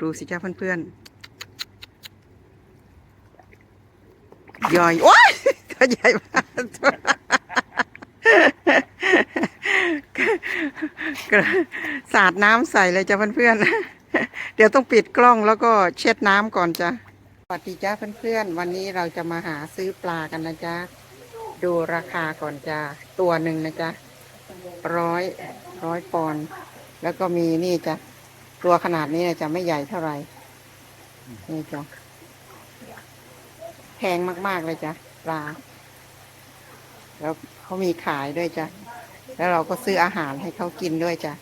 ดูสิจ้าเพื่อนๆย่อยโอ้ยตัวใหญ่มากกระสาดน้ำใส่เลยจ้าเพื่อนๆเดี๋ยวต้องปิดกล้องแล้วก็เช็ดน้ำก่อนจ้ะสวัสดีจ้าเพื่อนๆ วันนี้เราจะมาหาซื้อปลากันนะจ๊ะ ดูราคาก่อนจ้าตัวหนึ่งนะจ๊ะร้อยร้อยปอนด์แล้วก็มีนี่จ้ะ ตัวขนาดนี้จะไม่ใหญ่เท่าไหร่ นี่จ้ะแพงมาก ๆ เลยจ้ะปลา แล้วเขามีขายด้วยจ้ะ แล้วเราก็ซื้ออาหารให้เขากินด้วยจ้ะ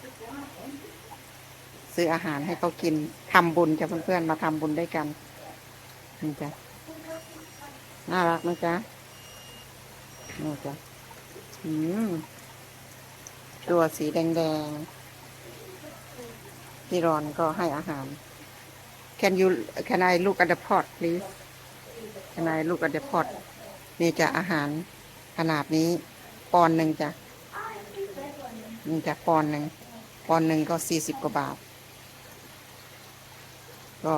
ซื้ออาหารให้เขากินทำบุญจ้ะเพื่อนๆมาทำบุญด้วยกัน นี่จ้ะ น่ารักนะจ๊ะนี่จ้ะ อืม ตัวสีแดงๆ พี่รอนก็ให้อาหาร Can you Can I look at the pot please Can I look at the pot นี่จะอาหารขนาดนี้ ปอนหนึ่งจ้ะนี่จะปอนหนึ่งปอนหนึ่งก็สี่สิบกว่าบาท ก็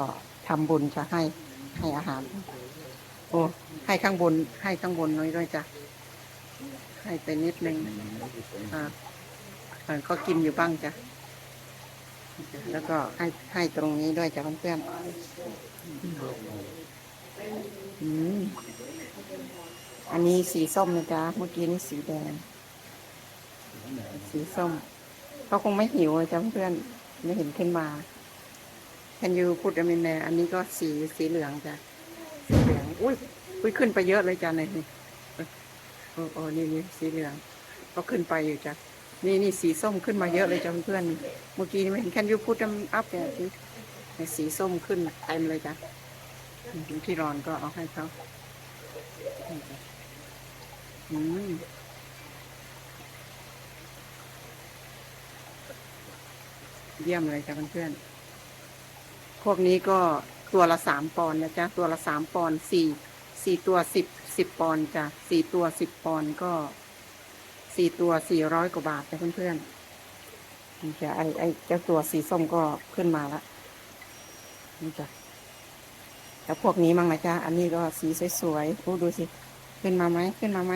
ทำบุญจะให้ให้อาหาร โอ้ให้ข้างบน ให้ข้างบนน้อยด้วยจ้ะให้ไปนิดนึงอ่าก็กินอยู่บ้างจ้ะ แล้วก็ให้ให้ตรงนี้ด้วยจ้ะเพื่อนๆอืมอันนี้สีส้มนะจ๊ะ เมื่อกี้นี่สีแดง สีส้มเขาคงไม่หิวจ้ะเพื่อนๆไม่เห็นขึ้นมา Can you put them in there อันนี้ก็สีสีเหลืองจ้ะ สีเหลือง อุ้ยอุ้ยขึ้นไปเยอะเลยจ้ะในนี่โอ้โอ้นี่นี่สีเหลือง ก็ขึ้นไปอยู่จ้ะ นี่นี่สีส้มขึ้นมาเยอะเลยจ้ะเพื่อนเมื่อกี้ไม่เห็น Can you put them up there สิในสีส้มขึ้นเต็มเลยจ้ะพี่รอนก็เอาให้เขาอืมเยี่ยมเลยจ้ะเพื่อนๆ พวกนี้ก็ตัวละสามปอนด์นะจ๊ะ ตัวละสามปอนด์สี่สี่ตัวสิบสิบปอนด์จ้ะสี่ตัวสิบปอนด์ก็ สี่ตัวสี่ร้อยกว่าบาทจ้ะเพื่อนๆนี่จ้ะไอไอเจ้าตัวสีส้มก็ขึ้นมาละนี่จ้ะแล้วพวกนี้มั่งนะจ๊ะอันนี้ก็สีสวยๆดูดูสิ ขึ้นมาไหมขึ้นมาไหม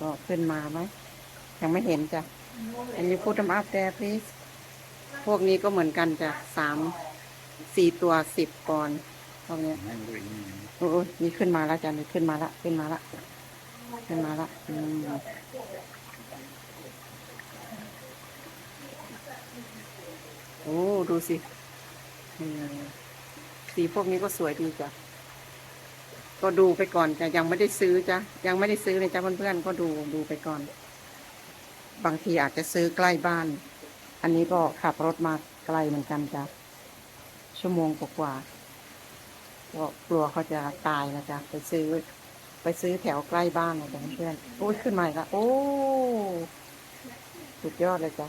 ก็ขึ้นมาไหมยังไม่เห็นจ้ะอันนี้พูด them up there please พวกนี้ก็เหมือนกันจ้ะสามสี่ตัวสิบปอนด์พวกนี้โอ้ยนี่ขึ้นมาแล้วจ้ะนี่ขึ้นมาละขึ้นมาละขึ้นมาละอืม โอ้ดูสิสีพวกนี้ก็สวยดีจ้ะก็ดูไปก่อนจ้ะยังไม่ได้ซื้อจ้ะยังไม่ได้ซื้อเลยจ้ะเพื่อนๆก็ดูดูไปก่อน บางทีอาจจะซื้อใกล้บ้าน อันนี้ก็ขับรถมาไกลเหมือนกันจ้ะชั่วโมงกว่าก็กลัวเขาจะตายนะจ๊ะไปซื้อ ไปซื้อแถวใกล้บ้านนะจ๊ะเพื่อนโอ้ยขึ้นมาอีกล้วโอ้สุดยอดเลยจ้ะ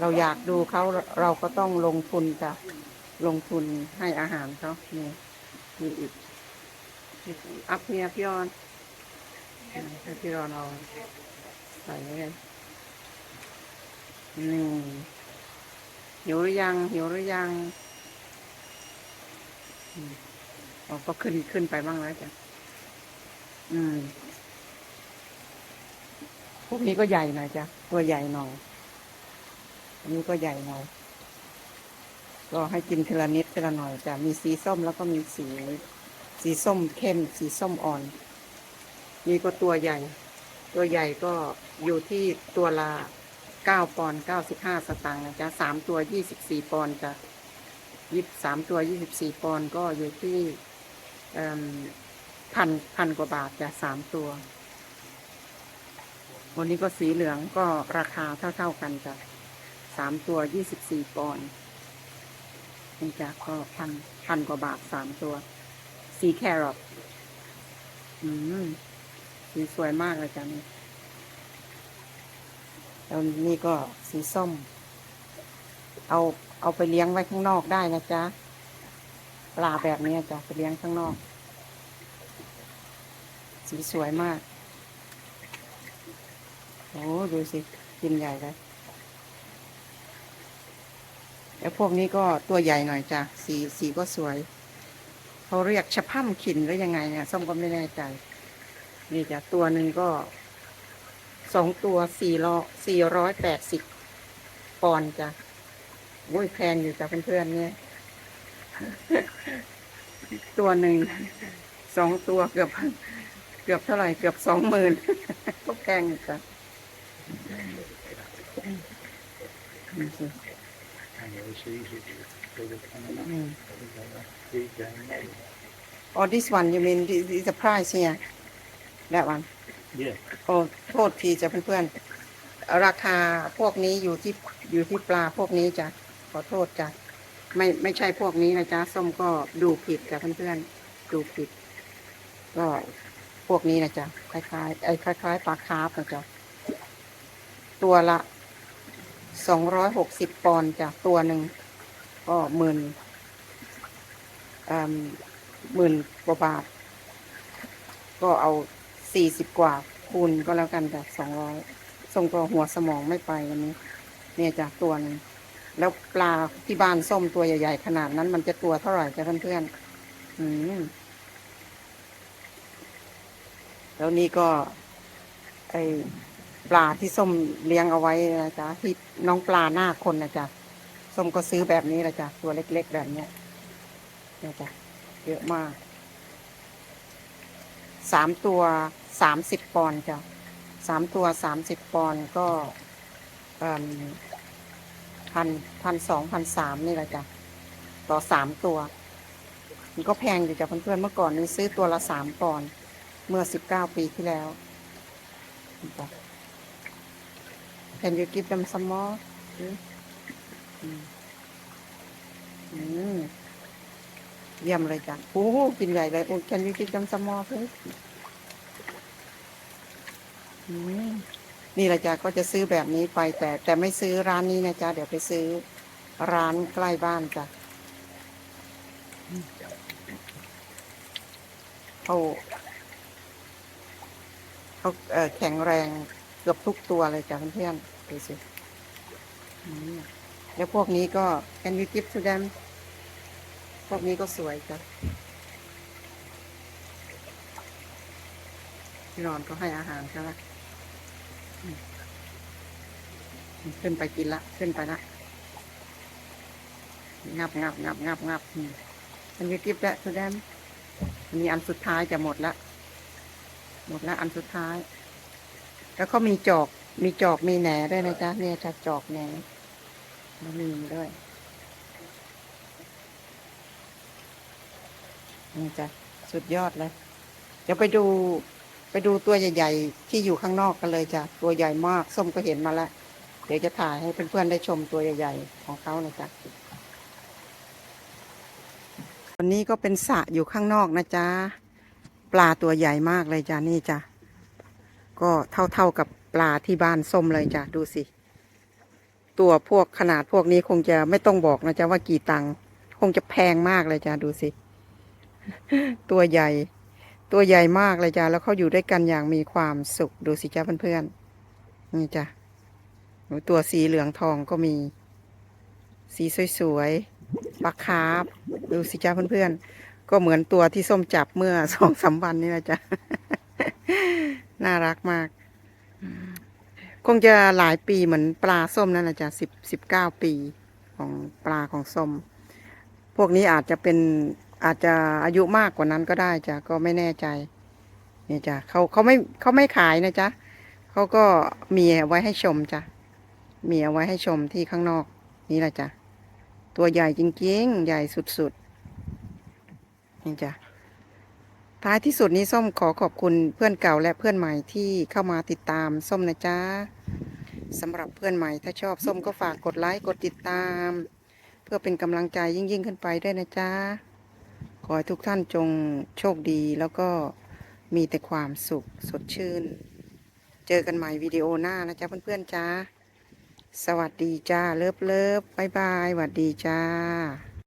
เราอยากดูเขาเราก็ต้องลงทุนจ้ะลงทุนให้อาหารเขานี่มีอีกอัพเนียพี่ออนพี่รอนเอาใส่เลยนี่หิวหรือยัง หิวหรือยังอ๋อก็ขึ้นขึ้นไปบ้างแล้วจ้ะอืม วกนี้ก็ใหญ่หน่อยจ้ะตัวใหญ่หน่อยอันนี้ก็ใหญ่หน่อยก็ให้กินทีละนิดทีละหน่อยจ้ะมีสีส้มแล้วก็มีสีสีส้มเข้ม สีส้มอ่อน นี่ก็ตัวใหญ่ ตัวใหญ่ก็อยู่ที่ตัวละเก้าปอนด์เก้าสิบห้าสตางค์นะจ๊ะสามตัวยี่สิบสี่ปอนด์จ้ะยี่สามตัวยี่สิบสี่ปอนด์ก็อยู่ที่พันพันกว่าบาทจ้ะสามตัว วันนี้ก็สีเหลืองก็ราคาเท่า ๆกันจ้ะสามตัวยี่สิบสี่ปอนด์นี่จ้ะก็พันพันกว่าบาทสามตัว สีแครอทอืมสีสวยมากเลยจ้ะนี่แล้วนี่ก็สีส้ม เอาเอาไปเลี้ยงไว้ข้างนอกได้นะจ๊ะปลาแบบนี้จ้ะไปเลี้ยงข้างนอก สีสวยมาก โอ้ดูสิกินใหญ่เลยแล้วพวกนี้ก็ตัวใหญ่หน่อยจ้ะสีสีก็สวย เขาเรียกชะพ่ำขินหรือยังไงเนี่ยส้มก็ไม่แน่ใจ นี่จ้ะตัวหนึ่งก็สองตัวสี่ร้อยสี่ร้อยแปดสิบปอนด์จ้ะโอ้ยแพงอยู่จ้ะเพื่อนๆเนี่ย ตัวหนึ่งสองตัวเกือบ เกือบเท่าไหร่เกือบสองหมื่นก็แพงอยู่จ้ะนี่สิ And overseas, it's bigger than อืม that. Big game. Oh, this one you mean this is the price here that one Yeah. โอ้โทษทีจ้ะเพื่อนๆ ราคาพวกนี้อยู่ที่อยู่ที่ปลาพวกนี้จ้ะ ขอโทษจ้ะ ไม่ไม่ใช่พวกนี้นะจ๊ะ ส้มก็ดูผิดจ้ะเพื่อนๆ ดูผิด ก็พวกนี้นะจ๊ะ คล้ายๆ ไอ้คล้ายๆปลาคาร์ฟนะจ๊ะ ตัวละ สองร้อยหกสิบปอนด์จ้ะตัวหนึ่งก็หมื่นหมื่นกว่าบาท ก็เอาสี่สิบกว่าคูณก็แล้วกันจ้ะสองร้อยส่งตัวหัวสมองไม่ไปวันนี้ เนี่ยจ้ะตัวหนึงแล้วปลาที่บ้านส้มตัวใหญ่ ๆ ขนาดนั้น มันจะตัวเท่าไหร่จ้ะเพื่อนๆอืมแล้วนี่ก็ ไอ ปลาที่ส้มเลี้ยงเอาไว้นะจ๊ะที่น้องปลาหน้าคนนะจ๊ะส้มก็ซื้อแบบนี้ละจ้ะตัวเล็ก ๆ แบบเนี้ยนี่ยจ้ะเยอะมาก สามตัวสามสิบปอนด์จ้ะสามตัวสามสิบปอนด์ก็พันพันสองพันสามนี่แหละจ้ะต่อสามตัว มันก็แพงอยู่จ้ะเพื่อนๆเมื่อก่อนนี้ซื้อตัวละสามปอนด์เมื่อสิบเก้าปีที่แล้วจ้ะ Can you give them some more? อืมอืมเยี่ยมเลยจ้ะโอ้โหกินใหญ่เลยโอ้ Can you give them some more please อืมนี่แหละจ้ะก็จะซื้อแบบนี้ไปแต่ แต่ไม่ซื้อร้านนี้นะจ๊ะเดี๋ยวไปซื้อร้านใกล้บ้านจ้ะเขาเขาแข็งแรง เกือบทุกตัวเลยจ้ะเพื่อนๆดูสิแล้วพวกนี้ก็ Can you give to them พวกนี้ก็สวยจ้ะพี่รอนก็ให้อาหารใช่ไหมขึ้นไปกินละ ขึ้นไปละงับงับงับงับงับอันนี้กิฟต์และทุกท่านอันนี้อันสุดท้ายจะหมดละ หมดละอันสุดท้าย แล้วก็มีจอก มีจอกมีแหนด้วยนะจ๊ะเนี่ยจะจอกแหนแล้วมีด้วยนี่จ้ะสุดยอดเลยเดี๋ยวไปดูไปดูตัวใหญ่ ๆ ที่อยู่ข้างนอกกันเลยจ้ะตัวใหญ่มากส้มก็เห็นมาแล้วเดี๋ยวจะถ่ายให้เพื่อนๆได้ชมตัวใหญ่ ๆ ของเขานะจ๊ะวันนี้ก็เป็นสระอยู่ข้างนอกนะจ๊ะปลาตัวใหญ่มากเลยจ้ะนี่จ้ะ ก็เท่าๆกับปลาที่บ้านส้มเลยจ้ะดูสิ ตัวพวกขนาดพวกนี้คงจะไม่ต้องบอกนะจ๊ะว่ากี่ตังค์คงจะแพงมากเลยจ้ะดูสิ ตัวใหญ่ ตัวใหญ่มากเลยจ้ะแล้วเขาอยู่ด้วยกันอย่างมีความสุขดูสิจ้าเพื่อนๆนี่จ้ะตัวสีเหลืองทองก็มี สีสวยๆปลาคาร์ฟดูสิจ้าเพื่อนๆก็เหมือนตัวที่ส้มจับเมื่อสองสามวันนี่นะจ๊ะ น่ารักมาก คงจะหลายปีเหมือนปลาส้มนั่นแหละจ้ะสิบสิบเก้าปีของปลาของส้ม พวกนี้อาจจะเป็นอาจจะอายุมากกว่านั้นก็ได้จ้ะก็ไม่แน่ใจนี่จ้ะเขาเขาไม่เขาไม่ขายนะจ๊ะเขาก็มีเอาไว้ให้ชมจ้ะมีเอาไว้ให้ชมที่ข้างนอก นี่แหละจ้ะตัวใหญ่จริงๆ ใหญ่สุดๆนี่จ้ะ ท้ายที่สุดนี้ส้มขอขอบคุณเพื่อนเก่าและเพื่อนใหม่ที่เข้ามาติดตามส้มนะจ๊ะสำหรับเพื่อนใหม่ถ้าชอบส้มก็ฝากกดไลค์กดติดตาม เพื่อเป็นกำลังใจยิ่งยิ่งๆขึ้นไปด้วยนะจ๊ะขอให้ทุกท่านจงโชคดีแล้วก็มีแต่ความสุขสดชื่น เจอกันใหม่วิดีโอหน้านะจ๊ะเพื่อนๆจ้าสวัสดีจ้าเลิฟเลิฟบายบายสวัสดีจ้า